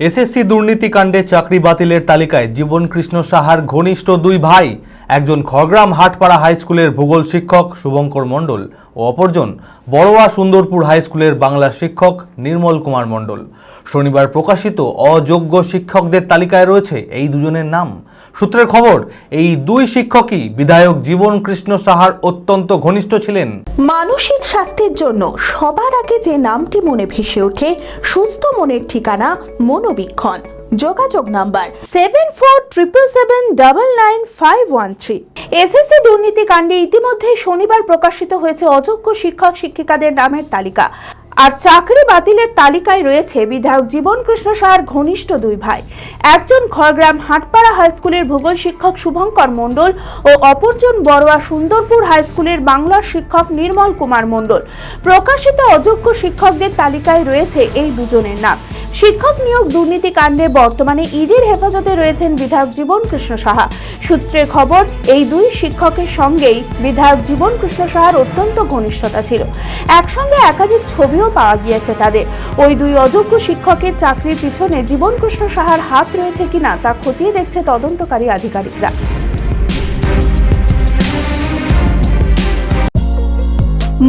SSC দুর্নীতিকাণ্ডে চাকরি বাতিলের তালিকায় জীবনকৃষ্ণ সাহার ঘনিষ্ঠ দুই ভাই একজন খড়গ্রাম হাটপাড়া হাই স্কুলের ভূগোল শিক্ষক শুভঙ্কর মণ্ডল ও অপরজন বড়োয়া সুন্দরপুর হাই স্কুলের বাংলা শিক্ষক নির্মল কুমার মণ্ডল। শনিবার প্রকাশিত অযোগ্য শিক্ষকদের তালিকায় রয়েছে এই দুজনের নাম। সূত্রের খবর, এই দুই শিক্ষকই বিধায়ক জীবন কৃষ্ণ সাহার অত্যন্ত ঘনিষ্ঠ ছিলেন। মানসিক স্বাস্থ্যের জন্য সবার আগে যে নামটি মনে ভেসে ওঠে, সুস্থ মনের ঠিকানা মনোবীক্ষণ। যোগাযোগ number seven four triple seven double nine five one three SSC দুর্নীতি কাণ্ডে ইতিমধ্যে শনিবার প্রকাশিত হয়েছে অযোগ্য শিক্ষক শিক্ষিকাদের নামের তালিকা। আর চাকরি বাতিলের তালিকায় রয়েছে বিধায়ক জীবন কৃষ্ণ সাহার ঘনিষ্ঠ দুই ভাই। একজন খড়গ্রাম হাটপাড়া হাই স্কুলের ভূগোল শিক্ষক শুভঙ্কর মণ্ডল ও অপরজন বড়োয়া সুন্দরপুর হাই স্কুলের বাংলা শিক্ষক নির্মল কুমার মণ্ডল। প্রকাশিত অযোগ্য শিক্ষকদের তালিকায় রয়েছে এই দুজনের নাম। শিক্ষক নিয়োগ দুর্নীতি কাণ্ডে বর্তমানে ইডির হেফাজতে রয়েছেন বিধায়ক জীবন কৃষ্ণ সাহা। সূত্রের খবর, এই দুই শিক্ষকের সঙ্গেই বিধায়ক জীবন কৃষ্ণ সাহার অত্যন্ত ঘনিষ্ঠতা ছিল। একসঙ্গে একাধিক ছবিও পাওয়া গিয়েছে তাদের। ওই দুই অযোগ্য শিক্ষকের চাকরির পিছনে জীবন কৃষ্ণ সাহার হাত রয়েছে কিনা তা খতিয়ে দেখছে তদন্তকারী আধিকারিকরা।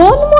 মনমোহিনী